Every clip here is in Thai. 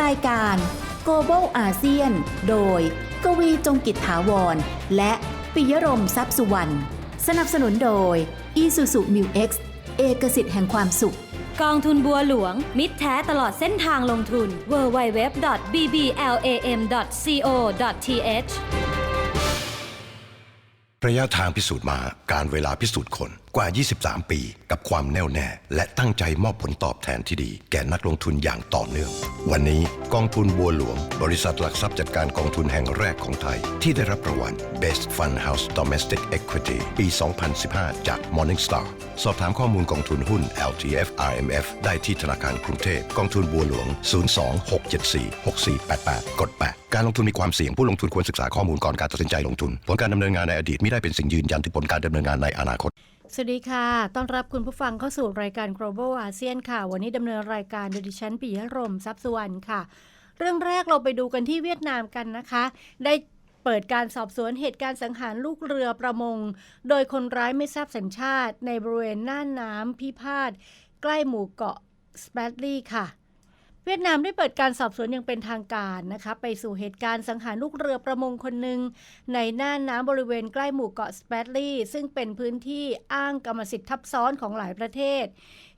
รายการ Global ASEAN โดย กวีจงกิจถาวร และปิยรมทรัพย์สุวรรณ สนับสนุนโดย Isuzu Mu X เอกสิทธิ์แห่งความสุข กองทุนบัวหลวง มิตรแท้ตลอดเส้นทางลงทุน www.bblam.co.th ระยะทางพิสูจน์มาการเวลาพิสูจน์คน กว่า 23 ปี กับความแน่วแน่ และตั้งใจมอบผลตอบแทนที่ดี แก่นักลงทุนอย่างต่อเนื่อง วันนี้กองทุนบัวหลวง บริษัทหลักทรัพย์จัดการกองทุนแห่งแรกของไทย ที่ได้รับรางวัล Best Fund House Domestic Equity ปี 2015 จาก Morningstar สอบถามข้อมูลกองทุนหุ้น LTF RMF ได้ที่ธนาคารกรุงเทพกองทุนบัวหลวง 026746488 กด 8 การลงทุนมีความเสี่ยงผู้ลงทุนควรศึกษาข้อมูลก่อนการตัดสินใจลงทุน ผลการดำเนินงานในอดีตไม่ได้เป็นสิ่งยืนยันถึงผลการดำเนินงานในอนาคต สวัสดีค่ะ ต้อนรับคุณผู้ฟังเข้าสู่รายการ Global ASEAN ค่ะ วันนี้ดำเนินรายการโดยดิฉันปิยรมทรัพย์สุวรรณค่ะ เรื่องแรกเราไปดูกันที่เวียดนามกันนะคะ ได้เปิดการสอบสวนเหตุการณ์สังหารลูกเรือประมง โดยคนร้ายไม่ทราบสัญชาติ ในบริเวณน่านน้ำพิพาทใกล้หมู่เกาะสเปดลี่ค่ะ เวียดนามได้เปิดการสอบสวนอย่างเป็นทางการนะคะไปสู่เหตุการณ์สังหารลูกเรือประมงคนหนึ่งในน่านน้ำบริเวณใกล้หมู่เกาะสเปตลีซึ่งเป็นพื้นที่อ้างกรรมสิทธิ์ทับซ้อนของหลายประเทศ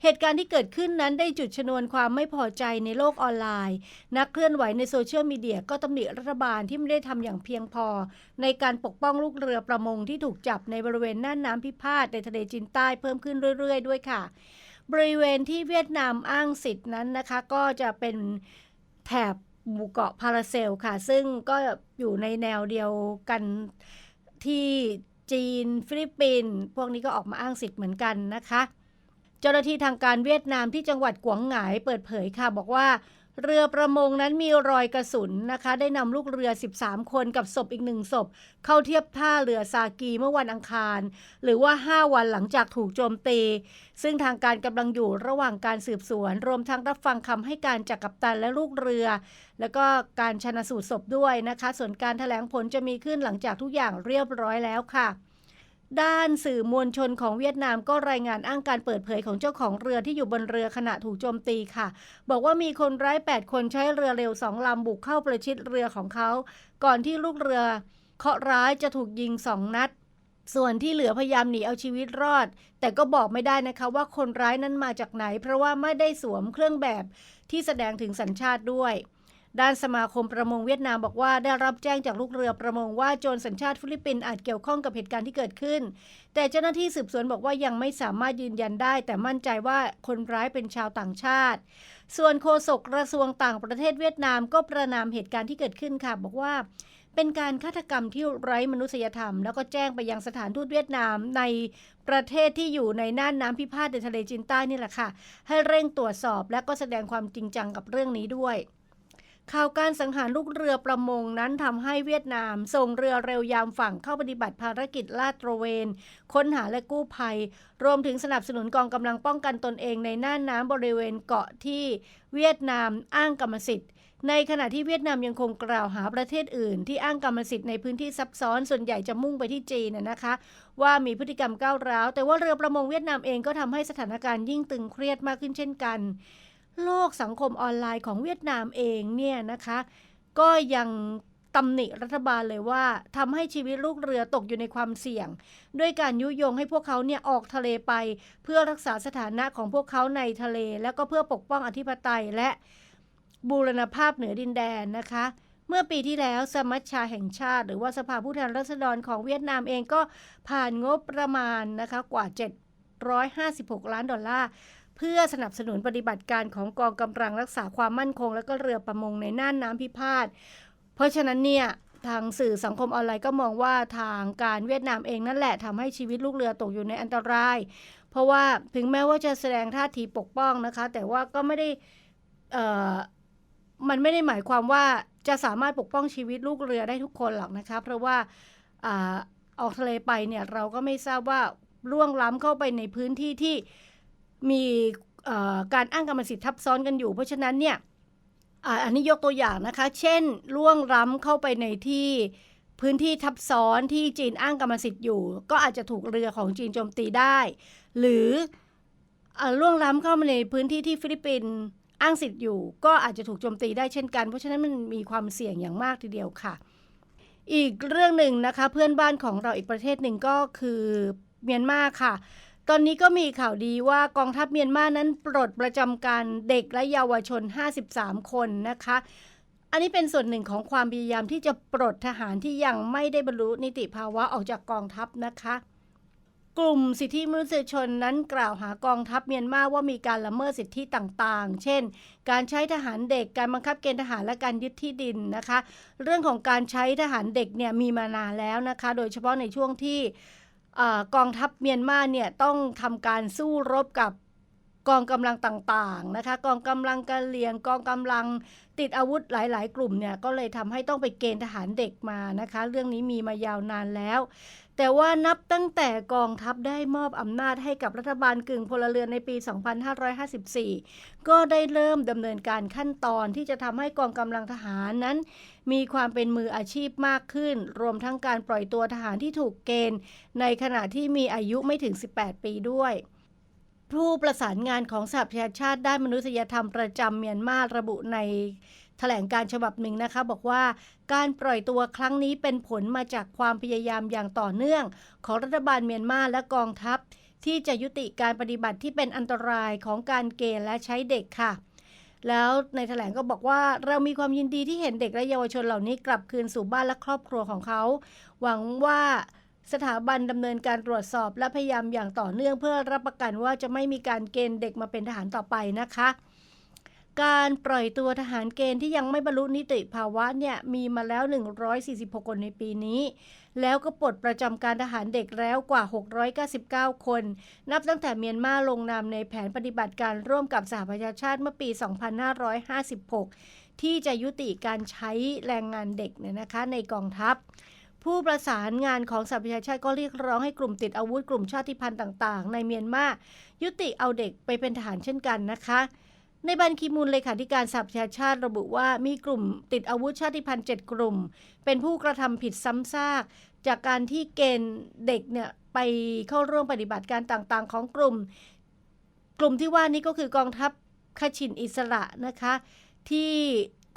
เหตุการณ์ที่เกิดขึ้นนั้นได้จุดชนวนความไม่พอใจในโลกออนไลน์ นักเคลื่อนไหวในโซเชียลมีเดียก็ตำหนิรัฐบาลที่ไม่ได้ทำอย่างเพียงพอ ในการปกป้องลูกเรือประมงที่ถูกจับในบริเวณน่านน้ำพิพาทในทะเลจีนใต้เพิ่มขึ้นเรื่อย ๆ ด้วยค่ะ บริเวณที่เวียดนามอ้างสิทธินั้นนะคะ ก็จะเป็นแถบหมู่เกาะพาราเซลค่ะ ซึ่งก็อยู่ในแนวเดียวกันที่จีน ฟิลิปปินส์พวกนี้ก็ออกมาอ้างสิทธิ์เหมือนกันนะคะ เจ้าหน้าที่ทางการเวียดนามที่จังหวัดกวางหงายเปิดเผยค่ะ บอกว่า เรือประมงนั้นมีรอยกระสุนนะคะ ได้นำลูกเรือ 13 คนกับศพอีกหนึ่งศพ เข้าเทียบท่าเรือซากีเมื่อวันอังคาร หรือว่า 5 วันหลังจากถูกโจมตี ซึ่งทางการกำลังอยู่ระหว่างการสืบสวน รวมทั้งรับฟังคำให้การจากกัปตันและลูกเรือ แล้วก็การชนะสูตรศพด้วยนะคะ ส่วนการถแถลงผลจะมีขึ้นหลังจากทุกอย่างเรียบร้อยแล้วค่ะ ด้านสื่อมวลชนของเวียดนามก็รายงานอ้างการเปิดเผยของเจ้าของเรือที่อยู่บนเรือขณะถูกโจมตีค่ะ บอกว่ามีคนร้าย 8 คนใช้เรือเร็วสองลำบุกเข้าประชิดเรือของเขา ก่อนที่ลูกเรือเคาะร้ายจะถูกยิงสองนัด ส่วนที่เหลือพยายามหนีเอาชีวิตรอด แต่ก็บอกไม่ได้นะคะว่าคนร้ายนั้นมาจากไหน เพราะว่าไม่ได้สวมเครื่องแบบที่แสดงถึงสัญชาติด้วย ด้านสมาคมประมงเวียดนามบอกว่าได้รับแจ้งจากลูกเรือประมงว่าโจรสัญชาติฟิลิปปินส์อาจเกี่ยวข้องกับเหตุการณ์ที่เกิดขึ้น แต่เจ้าหน้าที่สืบสวนบอกว่ายังไม่สามารถยืนยันได้ แต่มั่นใจว่าคนร้ายเป็นชาวต่างชาติ ส่วนโฆษกกระทรวงต่างประเทศเวียดนามก็ประนามเหตุการณ์ที่เกิดขึ้นค่ะ บอกว่าเป็นการฆาตกรรมที่ไร้มนุษยธรรม แล้วก็แจ้งไปยังสถานทูตเวียดนามในประเทศที่อยู่ในน่านน้ำพิพาทในทะเลจีนใต้นี่แหละค่ะ ให้เร่งตรวจสอบและก็แสดงความจริงจังกับเรื่องนี้ด้วย ข่าวการสังหารลูกเรือประมงนั้นทำให้เวียดนาม ส่งเรือเร็วยามฝั่งเข้าปฏิบัติภารกิจลาดตระเวน ค้นหาและกู้ภัย รวมถึงสนับสนุนกองกำลังป้องกันตนเองในน่านน้ำบริเวณเกาะที่เวียดนามอ้างกรรมสิทธิ์ในขณะที่เวียดนามยังคงกล่าวหาประเทศอื่น ที่อ้างกรรมสิทธิ์ในพื้นที่ซับซ้อนส่วนใหญ่จะมุ่งไปที่จีนนะนะคะ ว่ามีพฤติกรรมก้าวร้าว แต่ว่าเรือประมงเวียดนามเองก็ทำให้สถานการณ์ยิ่งตึงเครียดมากขึ้นเช่นกัน โลกสังคมออนไลน์ของเวียดนามเองเนี่ยนะคะ ก็ยังตำหนิรัฐบาลเลยว่าทำให้ชีวิตลูกเรือตกอยู่ในความเสี่ยง ด้วยการยุยงให้พวกเขาเนี่ยออกทะเลไป เพื่อรักษาสถานะของพวกเขาในทะเล แล้วก็เพื่อปกป้องอธิปไตยและบูรณภาพเหนือดินแดนนะคะ เมื่อปีที่แล้วสมัชชาแห่งชาติ หรือว่าสภาผู้แทนราษฎรของเวียดนามเองก็ผ่านงบประมาณนะคะกว่า 756 ล้านดอลลาร์ เพื่อสนับสนุนปฏิบัติการของกองกำลังรักษาความมั่นคง และก็เรือประมงในน่านน้ำพิพาท เพราะฉะนั้นเนี่ยทางสื่อสังคมออนไลน์ก็มองว่าทางการเวียดนามเองนั่นแหละทำให้ชีวิตลูกเรือตกอยู่ในอันตราย เพราะว่าถึงแม้ว่าจะแสดงท่าทีปกป้องนะคะ แต่ว่าก็ไม่ได้เออมันไม่ได้หมายความว่าจะสามารถปกป้องชีวิตลูกเรือได้ทุกคนหรอกนะคะ เพราะว่าอาออกทะเลไปเนี่ยเราก็ไม่ทราบว่าล่วงล้ำเข้าไปในพื้นที่ที่ มีการอ้างกรรมสิทธิ์ทับซ้อนกันอยู่ เพราะฉะนั้นเนี่ยอันนี้ยกตัวอย่างนะคะ เช่นล่วงล้ำเข้าไปในที่พื้นที่ทับซ้อนที่จีนอ้างกรรมสิทธิ์อยู่ ก็อาจจะถูกเรือของจีนโจมตีได้ หรือล่วงล้ำเข้ามาในพื้นที่ที่ฟิลิปปินส์อ้างสิทธิ์อยู่ ก็อาจจะถูกโจมตีได้เช่นกัน เพราะฉะนั้นมันมีความเสี่ยงอย่างมากทีเดียวค่ะ อีกเรื่องหนึ่งนะคะเพื่อนบ้านของเราอีกประเทศหนึ่งก็คือเมียนมาค่ะ ตอนนี้ก็มีข่าวดีว่ากองทัพเมียนมานั้นปลดประจำการเด็กและเยาวชน 53 คนนะคะ อันนี้เป็นส่วนหนึ่งของความพยายามที่จะปลดทหารที่ยังไม่ได้บรรลุนิติภาวะออกจากกองทัพนะคะกลุ่มสิทธิมนุษยชนนั้นกล่าวหากองทัพเมียนมาว่ามีการละเมิดสิทธิต่างๆ เช่น การใช้ทหารเด็ก การบังคับเกณฑ์ทหารและการยึดที่ดินนะคะ เรื่องของการใช้ทหารเด็กเนี่ยมีมานานแล้วนะคะ โดยเฉพาะในช่วงที่ อกองทัพเมียนมาเนี่ยต้องทำการสู้รบกับกองกำลังต่างๆนะคะกองกำลังกะเหรี่ยงกองกำลังติดอาวุธหลาย ๆ กลุ่มเนี่ยก็เลยทำให้ต้องไปเกณฑ์ทหารเด็กมานะคะ เรื่องนี้มีมายาวนานแล้ว แต่ว่านับตั้งแต่กองทัพได้มอบอำนาจให้กับรัฐบาลกึ่งพลเรือนในปี 2554 ก็ได้เริ่มดำเนินการขั้นตอนที่จะทำให้กองกำลังทหารนั้น มีความเป็นมืออาชีพมากขึ้น รวมทั้งการปล่อยตัวทหารที่ถูกเกณฑ์ ในขณะที่มีอายุไม่ถึง 18 ปีด้วยผู้ประสานงานของสหประชาชาติด้านมนุษยธรรมประจำเมียนมาระบุใน แถลงการฉบับหนึ่งนะคะ บอกว่าการปล่อยตัวครั้งนี้เป็นผลมาจากความพยายามอย่างต่อเนื่อง ของรัฐบาลเมียนมาและกองทัพ ที่จะยุติการปฏิบัติที่เป็นอันตรายของการเกณฑ์และใช้เด็กค่ะแล้วในแถลงก็บอกว่าเรามีความยินดีที่เห็นเด็กและเยาวชนเหล่านี้กลับคืนสู่บ้านและครอบครัวของเขา หวังว่าสถาบันดำเนินการตรวจสอบและพยายามอย่างต่อเนื่องเพื่อรับประกันว่าจะไม่มีการเกณฑ์เด็กมาเป็นทหารต่อไปนะคะ การปล่อยตัวทหารเกณฑ์ที่ยังไม่บรรลุนิติภาวะเนี่ยมีมาแล้ว 146 คนในปีนี้ แล้วก็ปลดประจำการทหารเด็กแล้วกว่า 699 คน นับตั้งแต่เมียนมาลงนามในแผนปฏิบัติการร่วมกับสหประชาชาติเมื่อปี 2556 ที่จะยุติการใช้แรงงานเด็กเนี่ยนะคะในกองทัพผู้ประสานงานของสหประชาชาติก็เรียกร้องให้กลุ่มติดอาวุธกลุ่มชาติพันธุ์ต่าง ๆ ในเมียนมายุติเอาเด็กไปเป็นทหารเช่นกันนะคะ ในบันคีมูลเลขาธิการสหประชาชาติระบุว่ามีกลุ่มติดอาวุธชาติพันธุ์7กลุ่ม เป็นผู้กระทำผิดซ้ำซาก จากการที่เกณฑ์เด็กเนี่ยไปเข้าร่วมปฏิบัติการต่างๆ ของกลุ่ม กลุ่มที่ว่านี้ก็คือกองทัพคชินอิสระนะคะ ที่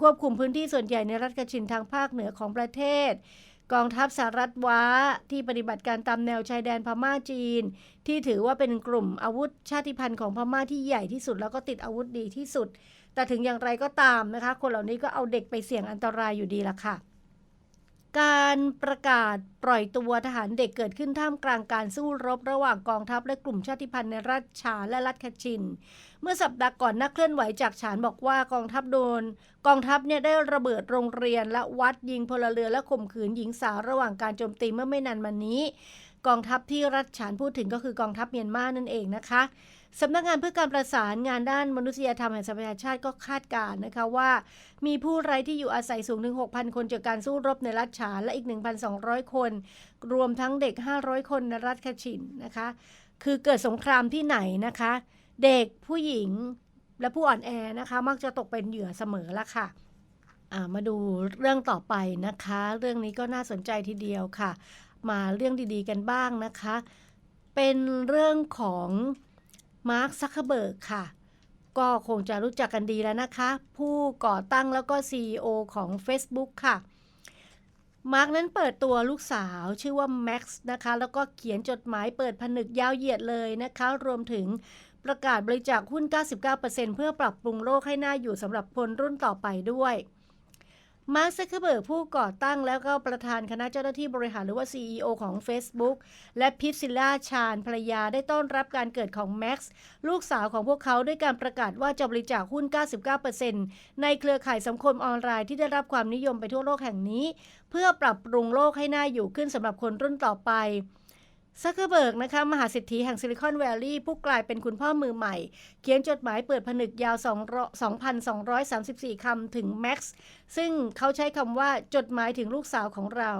ควบคุมพื้นที่ส่วนใหญ่ในรัฐคชินทางภาคเหนือของประเทศ กองทัพสหรัฐว้าที่ปฏิบัติการตามแนวชายแดนพม่าจีน ที่ถือว่าเป็นกลุ่มอาวุธชาติพันธุ์ของพม่าที่ใหญ่ที่สุด แล้วก็ติดอาวุธดีที่สุด แต่ถึงอย่างไรก็ตามนะคะ คนเหล่านี้ก็เอาเด็กไปเสี่ยงอันตรายอยู่ดีละค่ะ การประกาศปล่อยตัวทหารเด็กเกิดขึ้นท่ามกลางการสู้รบระหว่างกองทัพและกลุ่มชาติพันธุ์ในรัฐฉานและรัฐคชิน เมื่อสัปดาห์ก่อนนักเคลื่อนไหวจากฉานบอกว่ากองทัพโดน กองทัพเนี่ยได้ระเบิดโรงเรียนและวัดยิงพลเรือนและข่มขืนหญิงสาวระหว่างการโจมตีเมื่อไม่นานมานี้ กองทัพที่รัฐฉานพูดถึงก็คือกองทัพเมียนมานั่นเองนะคะสำนักงานเพื่อการประสานงานด้านมนุษยธรรมแห่งสหประชาชาติก็คาดการณ์นะคะว่า มีผู้ไร้ที่อยู่อาศัยสูงถึง 6,000 คนจากการสู้รบในรัฐฉานและอีก 1,200 คน รวมทั้งเด็ก 500 คนในรัฐคาชินนะคะ คือเกิดสงครามที่ไหนนะคะ เด็กผู้หญิงและผู้อ่อนแอนะคะ มักจะตกเป็นเหยื่อเสมอละค่ะมาดูเรื่องต่อไปนะคะ เรื่องนี้ก็น่าสนใจทีเดียวค่ะ มาเรื่องดีๆกันบ้างนะคะ เป็นเรื่องของมาร์คซักเคเบิร์กค่ะ ก็คงจะรู้จักกันดีแล้วนะคะ ผู้ก่อตั้งแล้วก็ CEO ของ Facebook ค่ะ มาร์กนั้นเปิดตัวลูกสาวชื่อว่าแม็กซ์นะคะ แล้วก็เขียนจดหมายเปิดผนึกยาวเหยียดเลยนะคะ รวมถึงประกาศบริจาคหุ้น 99%เพื่อปรับปรุงโลกให้น่าอยู่สำหรับคนรุ่นต่อไปด้วย มาร์คซักเคเบิร์กผู้ก่อตั้งแล้วก็ประธานคณะเจ้าหน้าที่บริหารหรือว่า CEO ของ Facebook และพิซซิล่าชาญภรรยาได้ต้อนรับการเกิดของแม็กซ์ลูกสาวของพวกเขาด้วยการประกาศว่าจะบริจาคหุ้น 99%ในเครือข่ายสังคมออนไลน์ที่ได้รับความนิยมไปทั่วโลกแห่งนี้ เพื่อปรับปรุงโลกให้น่าอยู่ขึ้นสำหรับคนรุ่นต่อไป ซักเคอร์เบิร์กนะคะมหาเศรษฐีแห่งซิลิคอนแวลลีย์ผู้กลายเป็นคุณพ่อมือใหม่ เขียนจดหมายเปิดผนึกยาว 2,234 คำถึงแม็กซ์ซึ่งเขาใช้คำว่าจดหมายถึงลูกสาวของเรา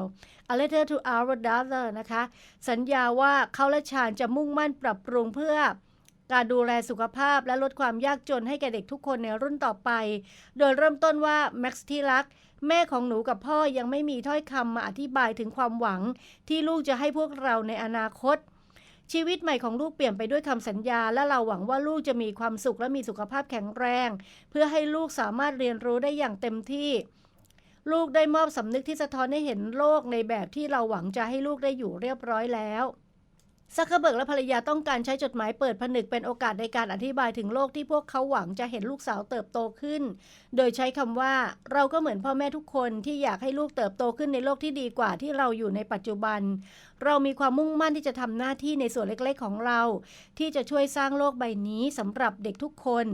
A letter to our daughter นะคะ สัญญาว่าเขาและชาญจะมุ่งมั่นปรับปรุงเพื่อ การดูแลสุขภาพและลดความยากจนให้แก่เด็กทุกคนในรุ่นต่อไป โดยเริ่มต้นว่าแม็กซ์ที่รัก แม่ของหนูกับพ่อยังไม่มีถ้อยคำมาอธิบายถึงความหวัง ที่ลูกจะให้พวกเราในอนาคต ชีวิตใหม่ของลูกเปลี่ยนไปด้วยคำสัญญา และเราหวังว่าลูกจะมีความสุขและมีสุขภาพแข็งแรง เพื่อให้ลูกสามารถเรียนรู้ได้อย่างเต็มที่ลูกได้มอบสำนึกที่สะท้อนให้เห็นโลกในแบบที่เราหวังจะให้ลูกได้อยู่เรียบร้อยแล้ว ซักเคเบิร์กและภรรยาต้องการใช้จดหมายเปิดผนึกเป็นโอกาสในการอธิบายถึงโลกที่พวกเขาหวังจะเห็นลูกสาวเติบโตขึ้น โดยใช้คำว่าเราก็เหมือนพ่อแม่ทุกคนที่อยากให้ลูกเติบโตขึ้นในโลกที่ดีกว่าที่เราอยู่ในปัจจุบัน เรามีความมุ่งมั่นที่จะทำหน้าที่ในส่วนเล็กๆของเรา ที่จะช่วยสร้างโลกใบนี้สำหรับเด็กทุกคน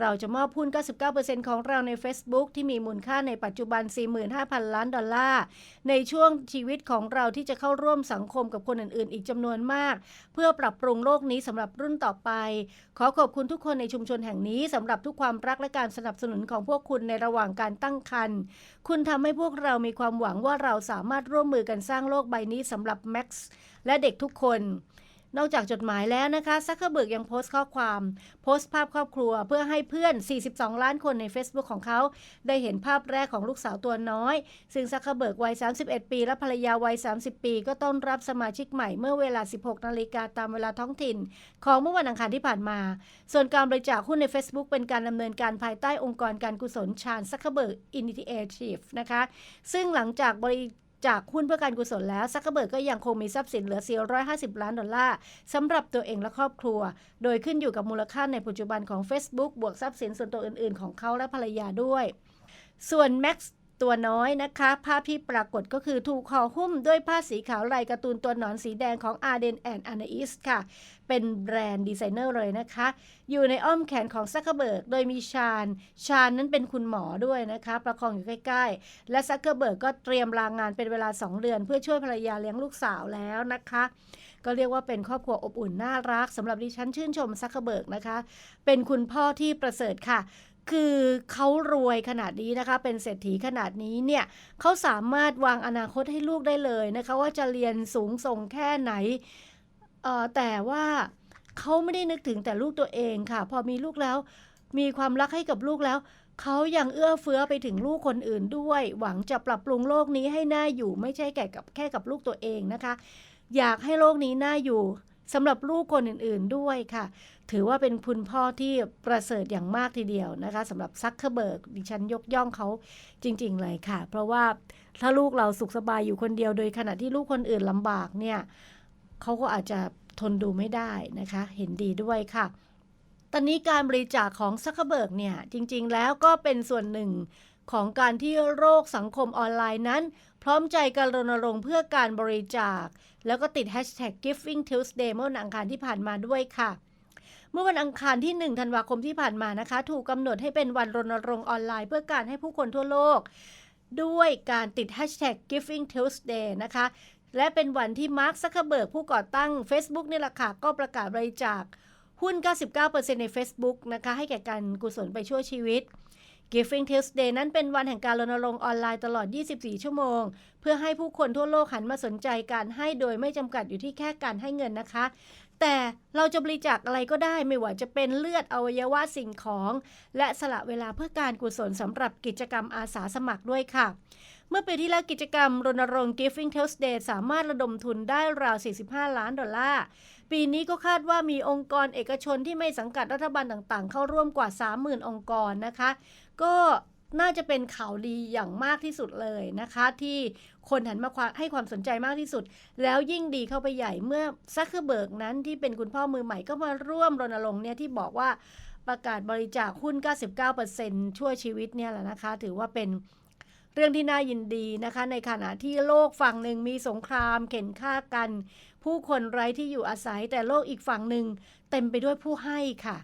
เราจะมอบหุ้น 99%ของเราใน Facebook ที่มีมูลค่าในปัจจุบัน 45,000 ล้านดอลลาร์ ในช่วงชีวิตของเราที่จะเข้าร่วมสังคมกับคนอื่น ๆ อีกจำนวนมาก เพื่อปรับปรุงโลกนี้สำหรับรุ่นต่อไป ขอขอบคุณทุกคนในชุมชนแห่งนี้สำหรับทุกความรักและการสนับสนุนของพวกคุณในระหว่างการตั้งครรภ์คุณทำให้พวกเรามีความหวังว่าเราสามารถร่วมมือกันสร้างโลกใบนี้สำหรับแม็กซ์และเด็กทุกคน นอกจากจดหมายแล้วนะคะซักเคเบิร์กยังโพสต์ข้อความ โพสต์ภาพครอบครัวเพื่อให้เพื่อน 42 ล้านคนใน Facebook ของเขา ได้เห็นภาพแรกของลูกสาวตัวน้อย ซึ่งซักเคเบิร์กวัย 31 ปี และภรรยาวัย 30 ปี ก็ต้อนรับสมาชิกใหม่เมื่อเวลา 16 นาฬิกาตามเวลาท้องถิ่น ของเมื่อวันอังคารที่ผ่านมา ส่วนการบริจาคหุ้นใน Facebook เป็นการดำเนินการภายใต้องค์กรการกุศลชาญซักเคเบิร์กอินิเอทีฟนะคะซึ่งหลังจากบริ จากหุ้นเพื่อการกุศลแล้วซักเกอร์เบิร์กก็ยังคงมีทรัพย์สินเหลือ 450 ล้านดอลลาร์สำหรับตัวเองและครอบครัว โดยขึ้นอยู่กับมูลค่าในปัจจุบันของ Facebook บวกทรัพย์สินส่วนตัวอื่นๆ ของเขาและภรรยาด้วย ส่วนแม็กซ์ ตัวน้อยนะคะ ภาพที่ปรากฏก็คือถูกห่อหุ้มด้วยผ้าสีขาวลายการ์ตูนตัวหนอนสีแดงของ Arden and Anais ค่ะ เป็นแบรนด์ดีไซเนอร์เลยนะคะ อยู่ในอ้อมแขนของซักเคเบิร์กโดยมีชาญ ชาญนั้นเป็นคุณหมอด้วยนะคะ ประคองอยู่ใกล้ ๆ และซักเคเบิร์กก็เตรียมลางงานเป็นเวลา 2 เดือน เพื่อช่วยภรรยาเลี้ยงลูกสาวแล้วนะคะ ก็เรียกว่าเป็นครอบครัวอบอุ่นน่ารักสำหรับดิฉันชื่นชมซักเคเบิร์กนะคะ เป็นคุณพ่อที่ประเสริฐค่ะ คือเขารวยขนาดนี้นะคะ เป็นเศรษฐีขนาดนี้เนี่ยเขาสามารถวางอนาคตให้ลูกได้เลยนะคะ ว่าจะเรียนสูงส่งแค่ไหนเอ่อแต่ว่าเขาไม่ได้นึกถึงแต่ลูกตัวเองค่ะ พอมีลูกแล้ว มีความรักให้กับลูกแล้วเขายังเอื้อเฟื้อไปถึงลูกคนอื่นด้วย หวังจะปรับปรุงโลกนี้ให้น่าอยู่ไม่ใช่แก่กับแค่กับลูกตัวเองนะคะ อยากให้โลกนี้น่าอยู่ สำหรับลูกคนอื่นๆด้วยค่ะ ถือว่าเป็นคุณพ่อที่ประเสริฐอย่างมากทีเดียวนะคะสำหรับซักเคเบิร์กดิฉันยกย่องเขาจริง ๆ เลยค่ะ เพราะว่าถ้าลูกเราสุขสบายอยู่คนเดียวโดยขณะที่ลูกคนอื่นลำบากเนี่ยเขาก็อาจจะทนดูไม่ได้นะคะ เห็นดีด้วยค่ะ ตอนนี้การบริจาคของซักเคเบิร์กเนี่ยจริง ๆ แล้วก็เป็นส่วนหนึ่ง ของการที่โรคสังคมออนไลน์นั้น พร้อมใจการรณรงค์เพื่อการบริจาค แล้วก็ติด hashtag Giving Tuesday เมื่อวันอังคารที่ผ่านมาด้วยค่ะ เมื่อวันอังคารที่ 1 ธันวาคมที่ผ่านมานะคะ ถูกกำหนดให้เป็นวันรณรงค์ออนไลน์เพื่อการให้ผู้คนทั่วโลก ด้วยการติด hashtag Giving Tuesday นะคะและเป็นวันที่มาร์คซักเคเบิร์กผู้ก่อตั้ง Facebook นี่แหละค่ะก็ประกาศบริจาคหุ้น 99%ใน Facebook นะคะ ให้แก่การกุศลไปช่วยชีวิต Giving Tuesday นั้นเป็นวันแห่งการรณรงค์ออนไลน์ตลอด 24 ชั่วโมง เพื่อให้ผู้คนทั่วโลกหันมาสนใจการให้โดยไม่จำกัดอยู่ที่แค่การให้เงินนะคะ แต่เราจะบริจาคอะไรก็ได้ไม่ว่าจะเป็นเลือดอวัยวะสิ่งของ และสละเวลาเพื่อการกุศลสำหรับกิจกรรมอาสาสมัครด้วยค่ะ เมื่อปีที่แล้วกิจกรรมรณรงค์ Giving Tuesday สามารถระดมทุนได้ราว 45 ล้านดอลลาร์ปีนี้ก็คาดว่ามีองค์กรเอกชนที่ไม่สังกัดรัฐบาลต่างๆ เข้าร่วมกว่า 30,000 องค์กรนะคะ ก็น่าจะเป็นข่าวดีอย่างมากที่สุดเลยนะคะ ที่คนหันมาให้ความสนใจมากที่สุด แล้วยิ่งดีเข้าไปใหญ่เมื่อซักเคอร์เบิร์กนั้นที่เป็นคุณพ่อมือใหม่ก็มาร่วมรณรงค์เนี่ยที่บอกว่าประกาศบริจาคหุ้น 99%ช่วยชีวิตเนี่ยแหละนะคะ ถือว่าเป็นเรื่องที่น่ายินดีนะคะ ในขณะที่โลกฝั่งหนึ่งมีสงครามเข็นฆ่ากัน ผู้คนไร้ที่อยู่อาศัยแต่โลกอีกฝั่งหนึ่งเต็มไปด้วยผู้ให้ค่ะ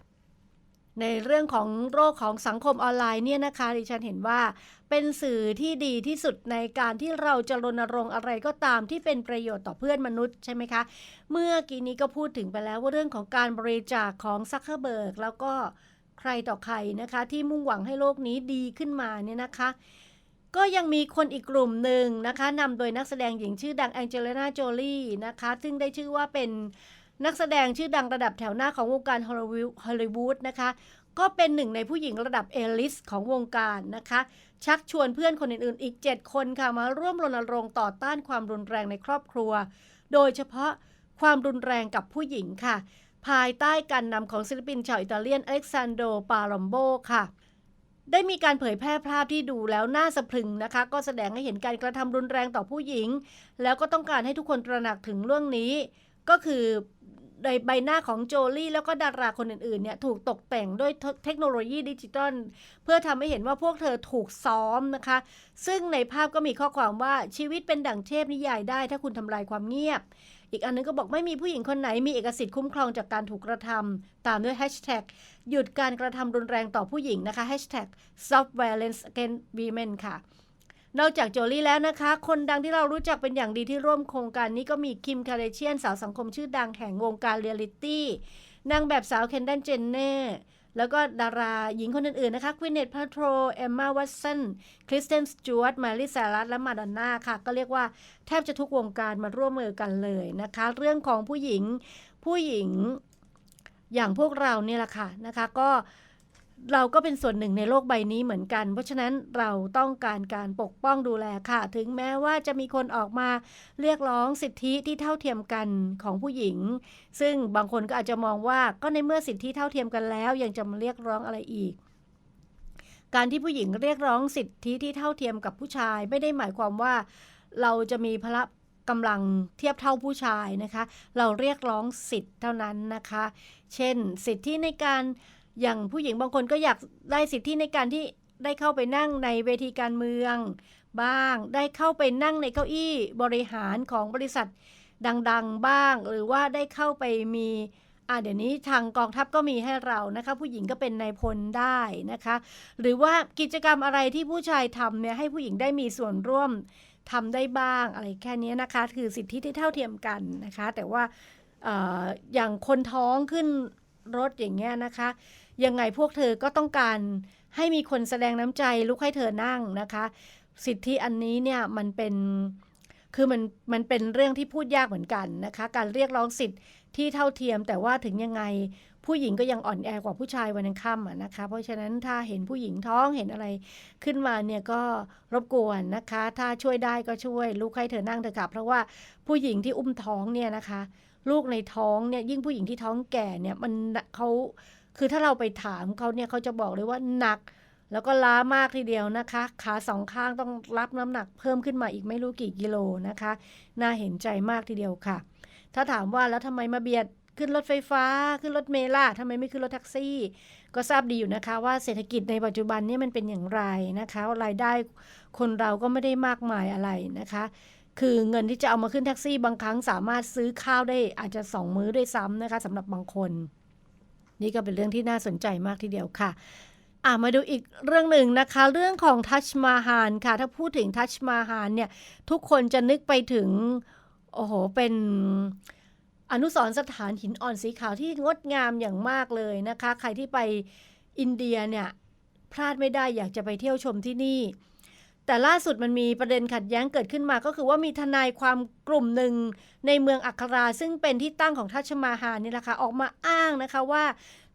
ในเรื่องของโรคของสังคมออนไลน์เนี่ยนะคะดิฉันเห็นว่า เป็นสื่อที่ดีที่สุดในการที่เราจะรณรงค์อะไรก็ตามที่เป็นประโยชน์ต่อเพื่อนมนุษย์ใช่ไหมคะ เมื่อกี้นี้ก็พูดถึงไปแล้วว่าเรื่องของการบริจาคของซักเคอร์เบิร์กแล้วก็ใครต่อใครนะคะ ที่มุ่งหวังให้โลกนี้ดีขึ้นมาเนี่ยนะคะ ก็ยังมีคนอีกกลุ่มหนึ่งนะคะนำโดยนักแสดงหญิงชื่อดังแองเจลิน่าโจลี่นะคะ ซึ่งได้ชื่อว่าเป็น นักแสดงชื่อดังระดับแถวหน้าของวงการฮอลลีวูดนะคะ ก็เป็นหนึ่งในผู้หญิงระดับเอลิสของวงการนะคะ ชักชวนเพื่อนคนอื่นๆ อีก 7 คนค่ะ มาร่วมรณรงค์ต่อต้านความรุนแรงในครอบครัว โดยเฉพาะความรุนแรงกับผู้หญิงค่ะ ภายใต้การนำของศิลปินชาวอิตาเลียนอเล็กซานโดปาลอมโบค่ะได้มีการเผยแพร่ภาพที่ดูแล้วน่าสะพรึงนะคะ ก็แสดงให้เห็นการกระทำรุนแรงต่อผู้หญิง แล้วก็ต้องการให้ทุกคนตระหนักถึงเรื่องนี้ ก็คือ ในใบหน้าของโจลี่แล้วก็ดาราคนอื่นๆเนี่ยถูกตกแต่งด้วยเทคโนโลยีดิจิตอลเพื่อทำให้เห็นว่าพวกเธอถูกซ้อมนะคะ ซึ่งในภาพก็มีข้อความว่าชีวิตเป็นดั่งเทพนิยายได้ ถ้าคุณทำลายความเงียบ อีกอันนึงก็บอกไม่มีผู้หญิงคนไหนมีเอกสิทธิ์คุ้มครองจากการถูกกระทำตามด้วยแฮชแท็กหยุดการกระทำรุนแรงต่อผู้หญิงนะคะแฮชแท็ก stop violence against women ค่ะ นอกจากโจลี่แล้วนะคะ คนดังที่เรารู้จักเป็นอย่างดีที่ร่วมโครงการนี้ก็มีคิมคาเดเชียนสาวสังคมชื่อดังแห่งวงการเรียลลิตี้นางแบบสาวเคนดันเจนเน่แล้วก็ดาราหญิงคนอื่นๆนะคะควินเนตพาโทรเอมมาวัตสัน คริสเตนสจวตมาริซารัสและมาดอนน่าค่ะ ก็เรียกว่าแทบจะทุกวงการมาร่วมมือกันเลยนะคะ เรื่องของผู้หญิงผู้หญิงอย่างพวกเราเนี่ยแหละค่ะนะคะ ก็ เราก็เป็นส่วนหนึ่งในโลกใบนี้เหมือนกัน เพราะฉะนั้นเราต้องการการปกป้องดูแลค่ะ ถึงแม้ว่าจะมีคนออกมาเรียกร้องสิทธิที่เท่าเทียมกันของผู้หญิง ซึ่งบางคนก็อาจจะมองว่าก็ในเมื่อสิทธิเท่าเทียมกันแล้ว ยังจะมาเรียกร้องอะไรอีก การที่ผู้หญิงเรียกร้องสิทธิที่เท่าเทียมกับผู้ชาย ไม่ได้หมายความว่า เราจะมีพละกำลังเทียบเท่าผู้ชายนะคะ เราเรียกร้องสิทธิ์เท่านั้นนะคะ เช่น สิทธิในการ อย่างผู้หญิงบางคนก็อยากได้สิทธิในการที่ได้เข้าไปนั่งในเวทีการเมือง บ้างได้เข้าไปนั่งในเก้าอี้บริหารของบริษัทดังๆบ้าง หรือว่าได้เข้าไปมีอ่าเดี๋ยวนี้ทางกองทัพก็มีให้เรานะคะ ผู้หญิงก็เป็นนายพลได้นะคะ หรือว่ากิจกรรมอะไรที่ผู้ชายทำเนี่ยให้ผู้หญิงได้มีส่วนร่วมทำได้บ้างอะไรแค่นี้นะคะ คือสิทธิที่เท่าเทียมกันนะคะ แต่ว่าอย่างคนท้องขึ้น รถอย่างเงี้ยนะคะ ยังไงพวกเธอก็ต้องการให้มีคนแสดงน้ำใจลุกให้เธอนั่งนะคะ สิทธิอันนี้เนี่ยมันเป็นคือมันมันเป็นเรื่องที่พูดยากเหมือนกันนะคะ การเรียกร้องสิทธิที่เท่าเทียม แต่ว่าถึงยังไงผู้หญิงก็ยังอ่อนแอกว่าผู้ชายวันยังค่ำนะคะ เพราะฉะนั้นถ้าเห็นผู้หญิงท้องเห็นอะไรขึ้นมาเนี่ยก็รบกวนนะคะ ถ้าช่วยได้ก็ช่วยลุกให้เธอนั่งเถอะค่ะเพราะว่าผู้หญิงที่อุ้มท้องเนี่ยนะคะ ลูกในท้องเนี่ยยิ่งผู้หญิงที่ท้องแก่เนี่ยมันเขาคือถ้าเราไปถามเขาเนี่ยเขาจะบอกเลยว่าหนัก แล้วก็ล้ามากทีเดียวนะคะ ขาสองข้างต้องรับน้ำหนักเพิ่มขึ้นมาอีกไม่รู้กี่กิโลนะคะ น่าเห็นใจมากทีเดียวค่ะ ถ้าถามว่าแล้วทำไมมาเบียดขึ้นรถไฟฟ้าขึ้นรถเมล์ล่ะทำไมไม่ขึ้นรถแท็กซี่ ก็ทราบดีอยู่นะคะ ว่าเศรษฐกิจในปัจจุบันนี้มันเป็นอย่างไรนะคะรายได้คนเราก็ไม่ได้มากมายอะไรนะคะ คือเงินที่จะเอามาขึ้นแท็กซี่บางครั้งสามารถซื้อข้าวได้อาจจะสองมื้อด้วยซ้ำนะคะสำหรับบางคน นี่ก็เป็นเรื่องที่น่าสนใจมากทีเดียวค่ะอ่ามาดูอีกเรื่องหนึ่งนะคะ เรื่องของทัชมาฮานค่ะ ถ้าพูดถึงทัชมาฮานเนี่ย ทุกคนจะนึกไปถึง โอ้โห เป็นอนุสรสถานหินอ่อนสีขาวที่งดงามอย่างมากเลยนะคะ ใครที่ไปอินเดียเนี่ย พลาดไม่ได้อยากจะไปเที่ยวชมที่นี่ แต่ล่าสุดมันมีประเด็นขัดแย้งเกิดขึ้นมาก็คือว่ามีทนายความกลุ่มหนึ่งในเมืองอัคราซึ่งเป็นที่ตั้งของทัชมาฮานี่แหละค่ะออกมาอ้างนะคะว่า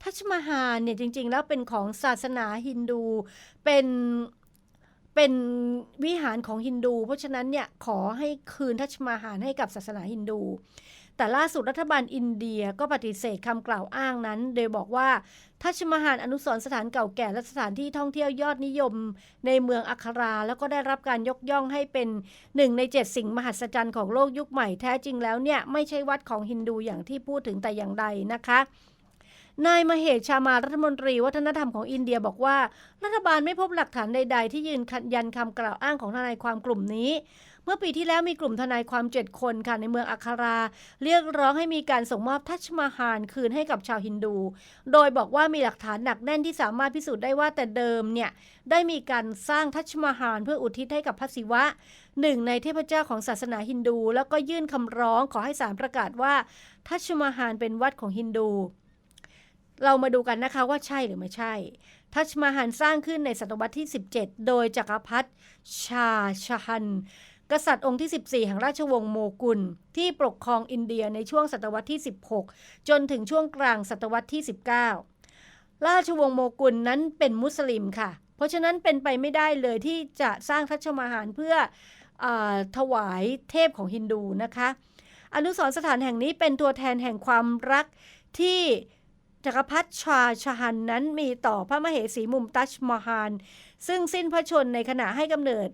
ทัชมาฮานเนี่ยจริง ๆ แล้วเป็นของศาสนาฮินดูเป็นเป็นวิหารของฮินดู เพราะฉะนั้นเนี่ยขอให้คืนทัชมาฮานให้กับศาสนาฮินดู แต่ล่าสุดรัฐบาลอินเดียก็ปฏิเสธคำกล่าวอ้างนั้น โดยบอกว่าทัชมาฮานอนุสรสถานเก่าแก่และสถานที่ท่องเที่ยวยอดนิยม ในเมืองอัครา แล้วก็ได้รับการยกย่องให้เป็นหนึ่งในเจ็ดสิ่งมหัศจรรย์ของโลกยุคใหม่แท้จริงแล้วเนี่ยไม่ใช่วัดของฮินดูอย่างที่พูดถึงแต่อย่างใดนะคะนายมเหชชามารัฐมนตรีวัฒนธรรมของอินเดียบอกว่า รัฐบาลไม่พบหลักฐานใด ๆ ที่ยืนยันคำกล่าวอ้างของทนายความกลุ่มนี้ เมื่อปีที่แล้วมีกลุ่มทนายความเจ็ดคนค่ะในเมืองอัคารา เรียกร้องให้มีการส่งมอบทัชมาฮานคืนให้กับชาวฮินดู โดยบอกว่ามีหลักฐานหนักแน่นที่สามารถพิสูจน์ได้ว่าแต่เดิมเนี่ยได้มีการสร้างทัชมาฮานเพื่ออุทิศให้กับพระศิวะหนึ่งในเทพเจ้าของศาสนาฮินดู แล้วก็ยื่นคำร้องขอให้ศาลประกาศว่า ทัชมาฮานเป็นวัดของฮินดูเรามาดูกันนะคะว่าใช่หรือไม่ใช่ ทัชมาฮานสร้างขึ้นในศตวรรษที่ 17 โดยจักรพรรดิชาชาัน กษัตริย์องค์ที่ 14 แห่งราชวงศ์โมกุล ที่ปกครองอินเดียในช่วงศตวรรษที่ 16 จนถึงช่วงกลางศตวรรษที่ 19 ราชวงศ์โมกุลนั้นเป็นมุสลิมค่ะ เพราะฉะนั้นเป็นไปไม่ได้เลยที่จะสร้างทัชมาฮานเพื่อออถวายเทพของฮินดูนะคะอนุสรสถานแห่งนี้เป็นตัวแทนแห่งความรักที่จักรพรรดิชาชาฮันนั้นมีต่อพระมเหสีมุมตัชมาฮานซึ่งสิ้นพระชนในขณะให้กำเนิด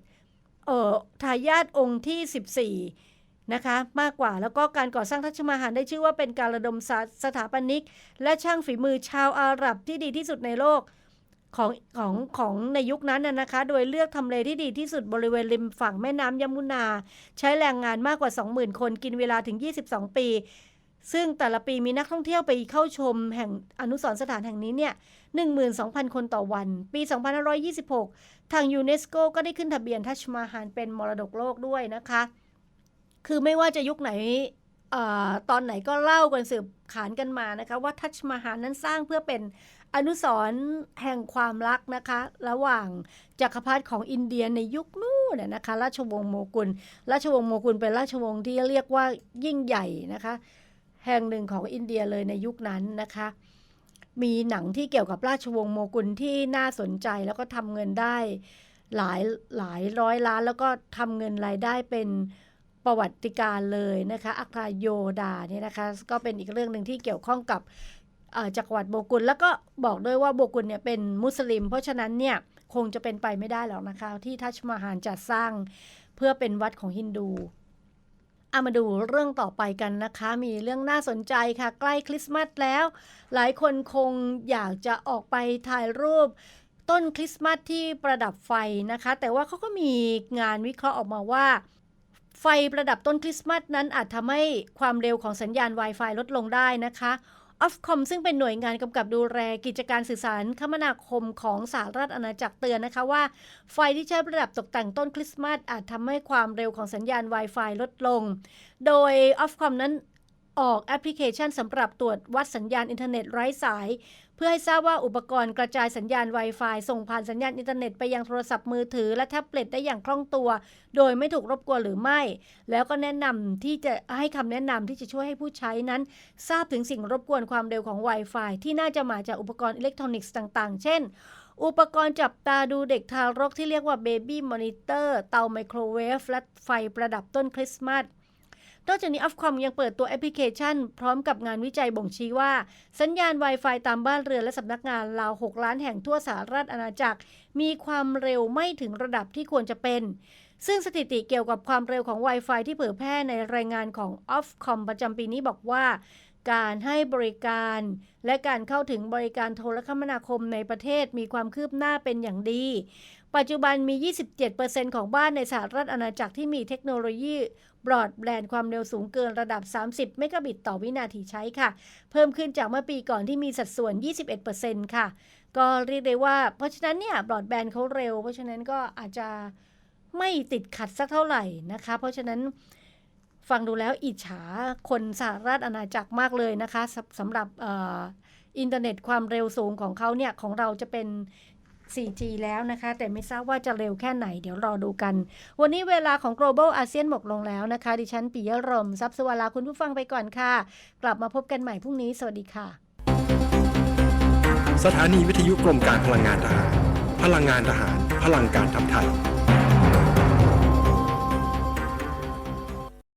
เอ่อทายาทองค์ที่ 14 นะคะมากกว่าแล้วก็การก่อสร้างทัชมาฮานได้ชื่อว่าเป็นการระดมสถาปนิก และช่างฝีมือชาวอาหรับที่ดีที่สุดในโลกของของของในยุคนั้นนะนะคะ โดยเลือกทำเลที่ดีที่สุดบริเวณริมฝั่งแม่น้ำยมุนา ใช้แรงงานมากกว่า 20,000 คนกินเวลาถึง 22 ปี ซึ่งแต่ละปีมีนักท่องเที่ยวไปเข้าชมแห่งอนุสรณ์สถานแห่งนี้เนี่ย 12,000 คนต่อวัน ปี 2526 ทางยูเนสโกก็ได้ขึ้นทะเบียนทัชมาฮานเป็นมรดกโลกด้วยนะคะ คือไม่ว่าจะยุคไหนอตอนไหนก็เล่ากันสืบขานกันมานะคะว่าทัชมาฮานนั้นสร้างเพื่อเป็นอนุสรณ์แห่งความรักนะคะ ระหว่างจักรพรรดิของอินเดียในยุคนู้นนะคะ ราชวงศ์โมกุล ราชวงศ์โมกุลเป็นราชวงศ์ที่เรียกว่ายิ่งใหญ่นะคะ แห่งหนึ่งของอินเดียเลยในยุคนั้นนะคะ มีหนังที่เกี่ยวกับราชวงศ์โมกุลที่น่าสนใจแล้วก็ทำเงินได้ หลายหลายร้อยล้าน แล้วก็ทำเงินรายได้เป็นประวัติการเลยนะคะอัคราโยดาเนี่ยนะคะก็เป็นอีกเรื่องหนึ่งที่เกี่ยวข้องกับจักรวรรดิโมกุลแล้วก็บอกด้วยว่าโมกุลเนี่ยเป็นมุสลิม เพราะฉะนั้นเนี่ยคงจะเป็นไปไม่ได้หรอกนะคะ ที่ทัชมาฮานจัดสร้างเพื่อเป็นวัดของฮินดูามาดูเรื่องต่อไปกันนะคะ มีเรื่องน่าสนใจค่ะ ใกล้คริสต์มาสแล้ว หลายคนคงอยากจะออกไปถ่ายรูป ต้นคริสต์มาสที่ประดับไฟนะคะ แต่ว่าเขาก็มีงานวิเคราะห์ออกมาว่า ไฟประดับต้นคริสต์มาสนั้นอาจทำให้ความเร็วของสัญญาณ Wi-Fi ลดลงได้นะคะ ออฟคอมซึ่งเป็นหน่วยงานกำกับดูแลกิจการสื่อสารคมนาคมของสหรัฐอาณาจักรเตือนนะคะว่า ไฟที่ใช้ประดับตกแต่งต้นคริสต์มาสอาจทำให้ความเร็วของสัญญาณ Wi-Fi ลดลง โดย Ofcom นั้นออกแอปพลิเคชันสำหรับตรวจวัดสัญญาณอินเทอร์เน็ตไร้สาย เพื่อให้ทราบว่าอุปกรณ์กระจายสัญญาณ Wi-Fi ส่งผ่านสัญญาณอินเทอร์เน็ตไปยังโทรศัพท์มือถือและแท็บเล็ตได้อย่างคล่องตัว โดยไม่ถูกรบกวนหรือไม่ แล้วก็แนะนำที่จะให้คำแนะนำที่จะช่วยให้ผู้ใช้นั้น ทราบถึงสิ่งรบกวนความเร็วของ Wi-Fi ที่น่าจะมาจากอุปกรณ์อิเล็กทรอนิกส์ต่าง ๆ เช่นอุปกรณ์จับตาดูเด็กทารกที่เรียกว่า Baby Monitor เตาไมโครเวฟ และไฟประดับต้นคริสต์มาส นอกจากนี้ Ofcom ยังเปิดตัวแอปพลิเคชัน พร้อมกับงานวิจัยบ่งชี้ว่า สัญญาณ Wi-Fi ตามบ้านเรือนและสำนักงานราว 6 ล้านแห่งทั่วสหรัฐอาณาจักร มีความเร็วไม่ถึงระดับที่ควรจะเป็น ซึ่งสถิติเกี่ยวกับความเร็วของ Wi-Fi ที่เผยแพร่ในรายงานของ Ofcom ประจำปีนี้บอกว่าการให้บริการและการเข้าถึงบริการโทรคมนาคมในประเทศมีความคืบหน้าเป็นอย่างดี ปัจจุบันมี 27%ของบ้านในสหรัฐอาณาจักรที่มีเทคโนโลยีบรอดแบนด์ความเร็วสูงเกินระดับ 30 เมกะบิตต่อวินาทีใช้ค่ะ เพิ่มขึ้นจากเมื่อปีก่อนที่มีสัดส่วน 21%ค่ะ ก็เรียกได้ว่า เพราะฉะนั้นเนี่ยบรอดแบนด์เขาเร็ว เพราะฉะนั้นก็อาจจะไม่ติดขัดสักเท่าไหร่นะคะ เพราะฉะนั้นฟังดูแล้วอิจฉาคนสหรัฐอาณาจักรมากเลยนะคะสำหรับอออินเทอร์เน็ตความเร็วสูงของเขาเนี่ย ของเราจะเป็น 4G แล้วนะคะ แต่ไม่ทราบว่าจะเร็วแค่ไหนเดี๋ยวรอดูกัน วันนี้เวลาของ global ASEAN หมดลงแล้วนะคะ ดิฉันปิยรมทรัพย์สวาลาคุณผู้ฟังไปก่อนค่ะ กลับมาพบกันใหม่พรุ่งนี้ สวัสดีค่ะ สถานีวิทยุกรมการพลังงานทหาร พลังงานทหาร พลังการทำไทย